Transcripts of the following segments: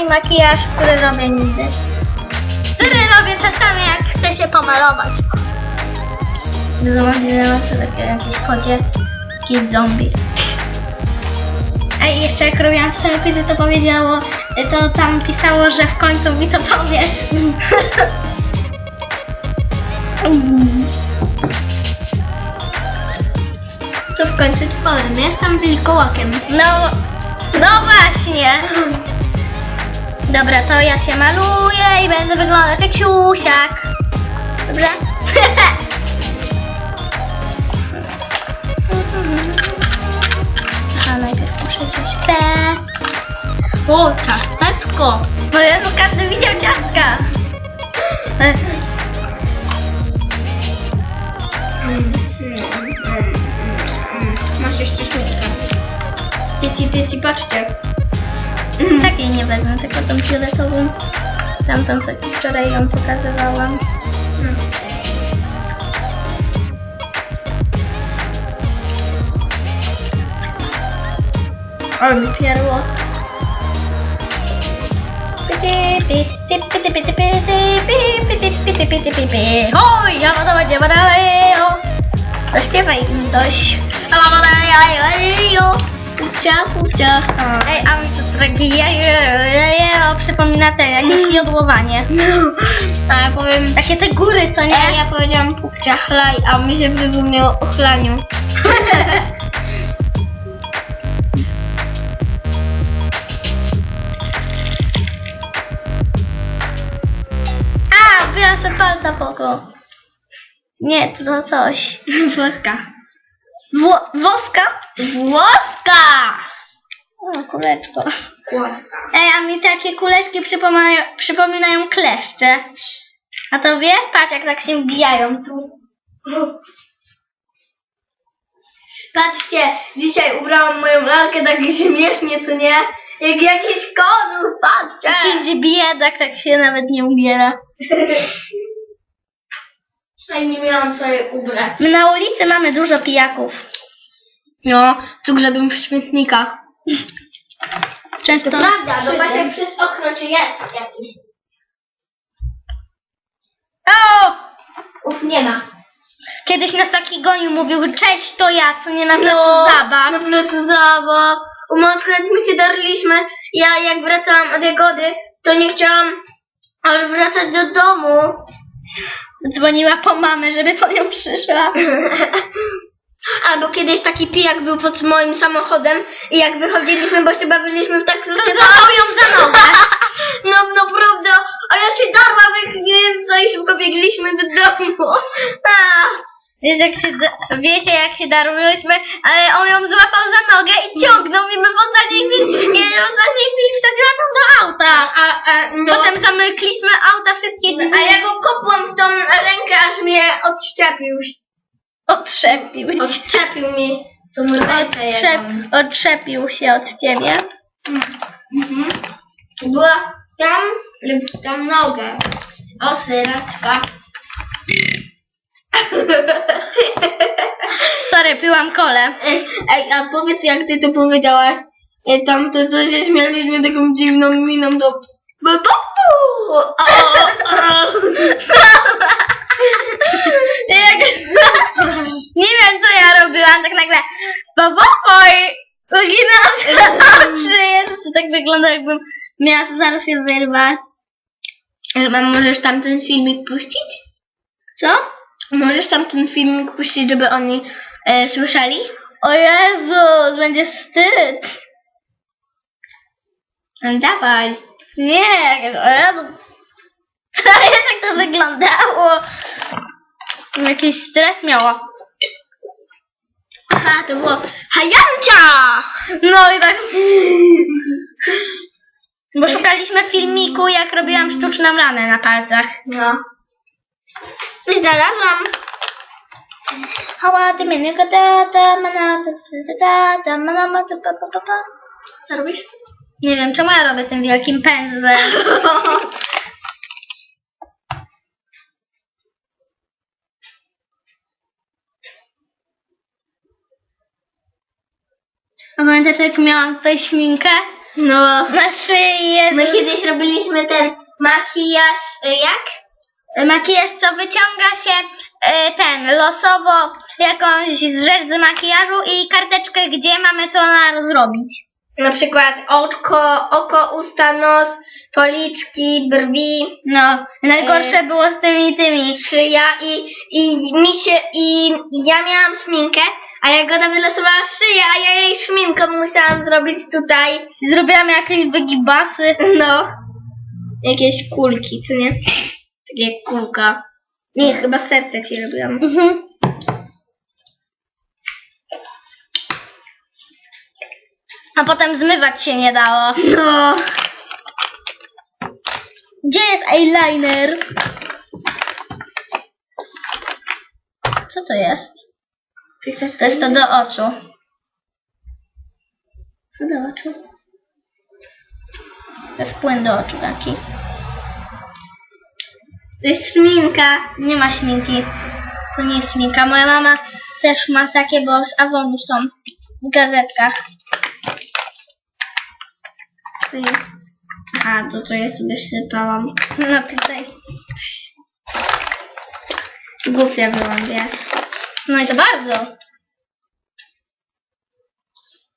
mój makijaż, który robię nigdy. Który robię czasami, jak chcę się pomalować. Zobaczymy takie jakieś kocie, jakiś zombie. I jeszcze jak robiłam selfie, to powiedziało, to tam pisało, że w końcu mi to powiesz. To w końcu ci powiem, jestem wilkołakiem. No, no właśnie. Dobra, to ja się maluję i będę wyglądać jak siusiak. Dobra? A najpierw muszę wziąć te. O, ciasteczko. No Jezu, każdy widział ciastka. Masz jeszcze śmietkę. Dzieci, dzieci, patrzcie. Takiej nie wezmę, tylko tą fioletową. Tamtą, co ci wczoraj ją pokazywałam. Ale mi pierło. Hoj, ja ma to Zaśpiewaj im coś. Kupcia, kupcia. Ej, a mi to tragedia. Przypomina ten, jakieś jodłowanie. A ja powiem... Takie te góry, co nie? E, ja powiedziałam pupcia chlaj, a mi się wybumiało o chlaniu. A, sobie palca w oko. Nie, to, to coś. Włoska. Wło woska? Włoska! O, kuleczko. Włoska. Ej, a mi takie kuleczki przypominają, przypominają kleszcze. A tobie? Patrz, jak tak się wbijają tu. Patrzcie, dzisiaj ubrałam moją lalkę tak śmiesznie, co nie? Jak jakiś kożuch, patrzcie! Jakiś biedak tak się nawet nie ubiera. A nie miałam co je ubrać. My na ulicy mamy dużo pijaków. No, tu grzebią w śmietnikach. Często... To prawda, zobaczę przez okno, czy jest jakiś. O! Uf, nie ma. Kiedyś nas taki gonił, mówił, cześć, to ja, co nie na placu No, zabaw. Na placu zabaw. U matki, jak my się darliśmy, ja jak wracałam od Jagody, to nie chciałam aż wracać do domu. Dzwoniła po mamę, żeby po nią przyszła. Albo kiedyś taki pijak był pod moim samochodem i jak wychodziliśmy, bo się bawiliśmy w To taksówce, złapał ją za nogę. no naprawdę, a ja się darłam, jak nie wiem co i szybko biegliśmy do domu. A, Wiesz, jak się, da- wiecie, jak się darłyśmy, ale on ją złapał za nogę i ciągnął i my w ostatniej chwili, i w ostatniej chwili auta. a, a, no, Potem zamykliśmy auta wszystkie drzwi. a ja go kopłam w tą rękę, aż mnie odszczepił. Otrzepił. Odczepił mi tą rękę Otrzep, jedną. otrzepił się od ciebie. Mhm. Była tam lub tą nogę. O, syraczka. Sorry, piłam kole. Ej, a powiedz jak ty to powiedziałaś. Ej, tam to co się śmialiśmy taką dziwną miną to... Bu, bu, bu. O, o. Jak... Nie wiem, co ja robiłam, tak nagle Bobopoj! Uginam oczy. Jezu, to tak wygląda, jakbym miała zaraz je wyrwać. Ale mam, możesz tam ten filmik puścić? Co? Możesz tam ten filmik puścić, żeby oni e, słyszeli? O Jezu, będzie wstyd. No, dawaj. Nie, Jezu. Jak to wyglądało? Jakiś stres miała. Aha, to było Hajancia! No i tak... Bo szukaliśmy filmiku, jak robiłam sztuczną ranę na palcach. No. I znalazłam. Hała, ty mnie ta ta mana ta ta ta mana ma ta pa pa pa pa. Co robisz? Nie wiem, czemu ja robię tym wielkim pędzlem. A pamiętasz, jak miałam tutaj śminkę? No, Na szyi jest my kiedyś robiliśmy ten makijaż, y, jak? makijaż, co wyciąga się e, ten, losowo jakąś rzecz z makijażu i karteczkę, gdzie mamy to na zrobić. Na przykład oczko, oko, usta, nos, policzki, brwi, No, najgorsze było z tymi tymi. szyja i, i mi się, i ja miałam szminkę, a Jagoda wylosowała szyję, a ja jej szminką musiałam zrobić tutaj, Zrobiłam jakieś wygibasy. no, jakieś kulki, co nie? Takie kółka. Nie, chyba serce ci robiłam. Mhm. A potem zmywać się nie dało. No, Gdzie jest eyeliner? Co to jest? ty chcesz To jest to do oczu. Co do oczu? To jest płyn do oczu taki. To jest szminka. Nie ma śminki. To nie jest śminka. Moja mama też ma takie, bo z Avonu są w gazetkach. To jest... A, to to ja sobie sypałam. No tutaj. Głupia byłam, wiesz. No i to bardzo.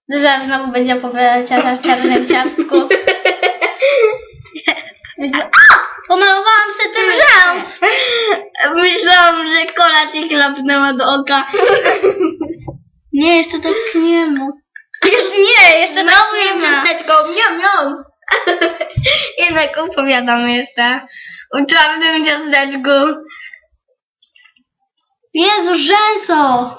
Zaraz znowu będzie opowiadać o czarnym ciastku. A! Pomalowałam sobie tym rzęs! Myślałam, że kola ci klapnęła do oka. Nie, jeszcze tak nie ma. Jeszcze nie, jeszcze tak Znowu nie ma. ciasteczką, miam, miam. Jednak opowiadam jeszcze o czarnym ciasteczku. Jezu, rzęso!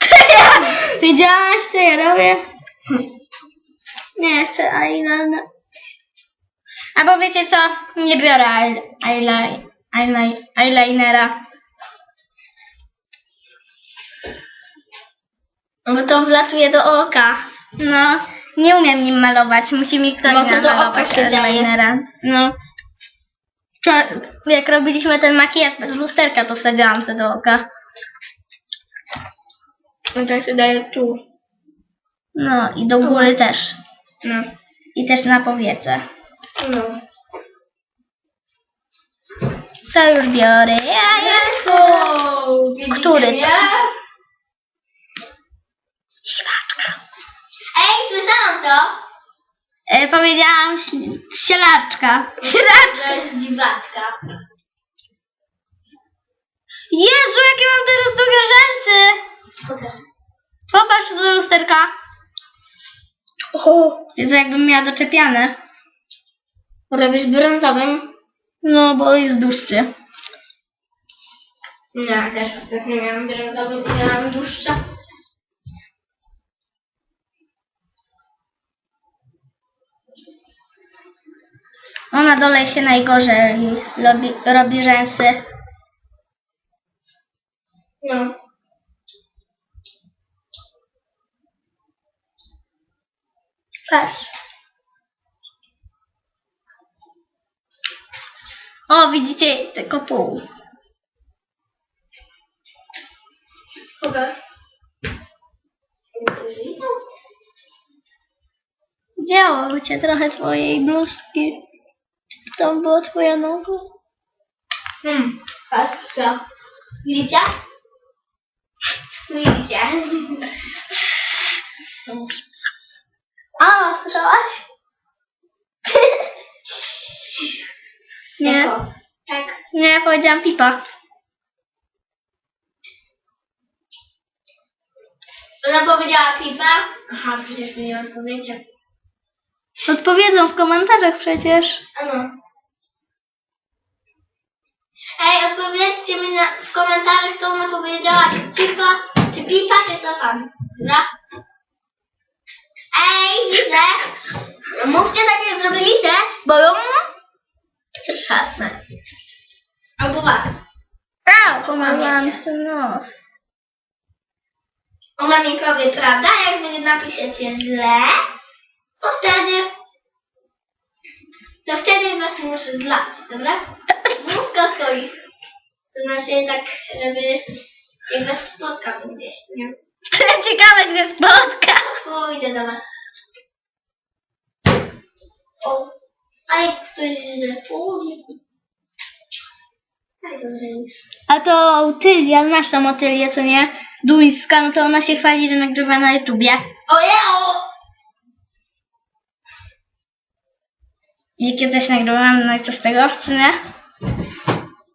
Widziałaś, co ja robię? Nie chcę eyeliner. Albo wiecie co? Nie biorę eye- eyeli- eyeli- eyelinera. Bo to wlatuje do oka. No, nie umiem nim malować. Musi mi ktoś to do oka się daje. eyelinera. No. Jak robiliśmy ten makijaż bez lusterka, to wsadziłam sobie do oka. No to się daje tu. No i do góry też. No. I też na powiece. No. To już biorę. Ja, ja. Który to? Siwaczka. Ej, słyszałam to. E, powiedziałam śl- sielaczka. To jest dziwaczka. Jezu, jakie mam teraz długie rzęsy! Pokaż. Popatrz do lusterka. O, Jezu, jakbym miała doczepiane. robisz brązowym? No, bo jest dłuższy. No, ja też ostatnio miałam brązowym i miałam dłuższe. O, na dole się najgorzej robi, robi rzęsy. No. Patrz. O, widzicie, tylko pół. Pokaż. Działo cię trochę twojej bluzki. Czy tam była twoja noga? Hmm. Patrz, co? Widzicie? Widzicie. A, słyszałaś? Nie. Tak. nie, powiedziałam pipa. Ona powiedziała pipa. Aha, przecież mi nie odpowiecie. Odpowiedzą w komentarzach przecież. Ano. Ej, odpowiedzcie mi na, w komentarzach, co ona powiedziała, czy cipa, czy pipa, czy co tam. Dobra? Ej, widzę. Mówcie tak, jak zrobiliście, bo ją trzasnę. Albo was. A, pomalowałam Pamięcie. sobie nos. Ona mi powie prawda, jak wy napiszecie źle, to wtedy to wtedy was muszę zlać, dobra? Mówka stoi. To znaczy tak, żeby jak was spotkam gdzieś, nie? Ciekawe, gdzie spotka. Pójdę do was. O, a jak ktoś źle. Tak już. A to Otylia, znasz tą Otylię, co nie? Duńska, no to ona się chwali, że nagrywa na YouTubie. Ojeo! Wiecie też nagrywam, no i co z tego, co nie?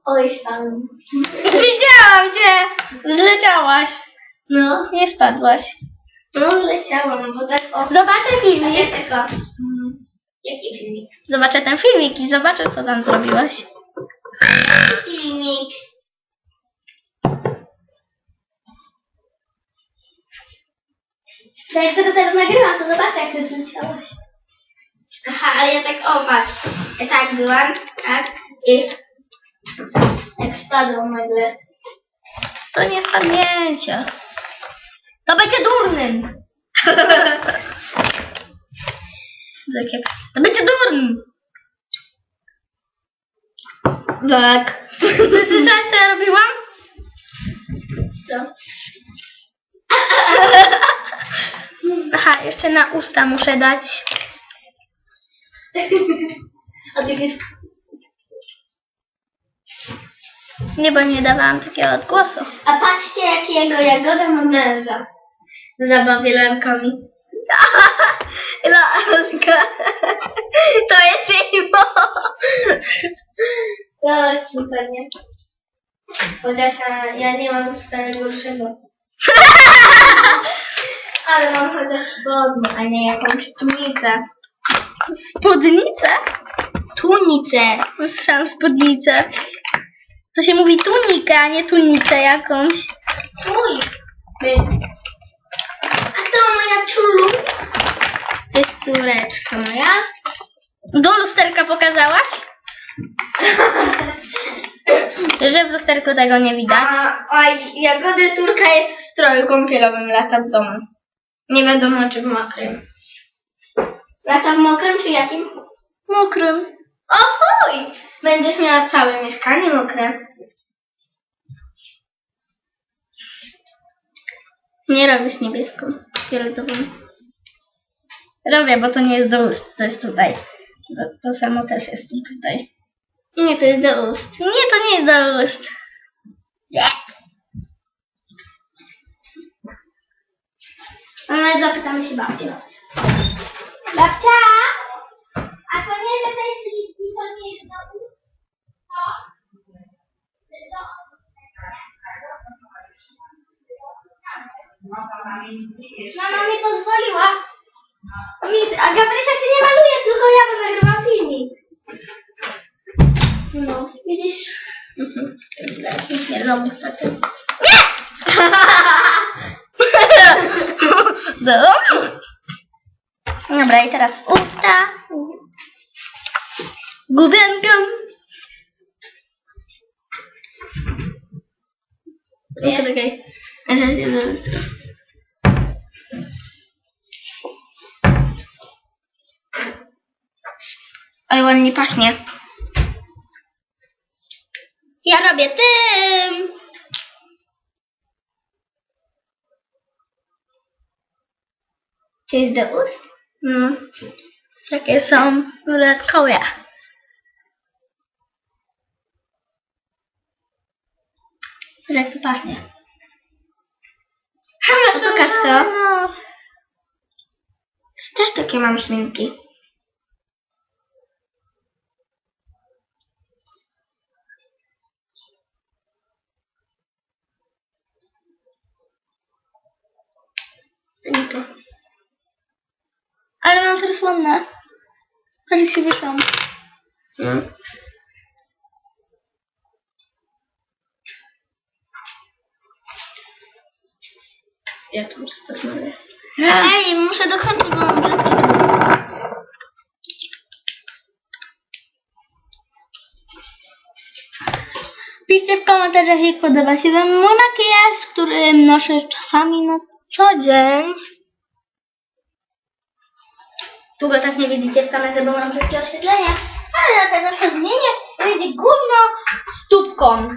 Oj, spadłem. Widziałam cię! Zleciałaś. No, Nie spadłaś. No zleciałam, bo tak o... Zobaczę filmik. ja tylko... Mm, jaki filmik? Zobaczę ten filmik i zobaczę, co tam zrobiłaś. Filmik. To jak tego teraz nagrywam, to zobaczę, jak ty zleciałaś. Aha, ale ja tak, o patrz, ja tak byłam, tak, i tak spadłam nagle. To nie spadnięcie. To będzie durnym. Tak jak- To będzie durnym. Tak. Ty słyszałaś, co ja robiłam? Co? Aha, jeszcze na usta muszę dać. A ty wiesz, Nie, bo nie dawałam takiego odgłosu. a patrzcie, jakiego Jagoda ma męża. Zabawię lalkami. Lalka. To jest jej Tak, super, nie? Chociaż ja, ja nie mam wcale gorszego. Ale mam chociaż spodnie, a nie jakąś tunicę. Spódnicę? Tunicę. Słyszałam spódnicę. To się mówi tunikę, a nie tunicę jakąś. Mój. A to jest córeczka moja. Do lusterka pokazałaś? Że w lusterku tego nie widać. A, a Jagody córka jest w stroju kąpielowym, lata w domu. Nie wiadomo czy w mokrym. Lata w mokrym czy jakim? Mokrym. O chuj! Będziesz miała całe mieszkanie mokre. Nie robisz niebieską, fioletową. Robię, bo to nie jest do ust, to jest tutaj. To, to samo też jest tutaj. Nie, to jest do ust. Nie, to nie jest do ust. Nie. Ale zapytamy się babci. Babcia! A to nie, że tej śliwki to nie jest do ust? To? To jest do Mama mi pozwoliła. Mi- A Gabrysia się nie maluje, tylko ja bo nagrywam filmik. No, widzisz? Teraz mi śmierdzą ustaty. Dobra. I teraz usta. Gubienką. Nie, czekaj. Teraz jest za Ale ładnie pachnie. Ja robię tym. Czy jest do ust? No. Takie są dodatkowe. Jak to pachnie. Pokaż to. Też takie mam szminki. To. Ale mam teraz ładne. Patrz jak się wyszłam. No. Ja to muszę posmaruję. Ej, muszę dokończyć, bo mam biurko. Piszcie w komentarzach, jak podoba się Wam mój makijaż, który noszę czasami na co dzień. Długo tak nie widzicie w kamerze, bo mam brzydkie oświetlenie. Ale na pewno się zmienię będzie gówno z tubką.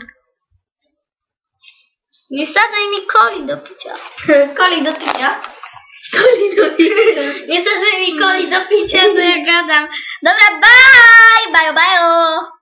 Nie wsadzaj mi coli do picia. coli do picia? Coli do picia. Nie wsadzaj mi coli do picia, co ja gadam. Dobra, bye! Bye, bye!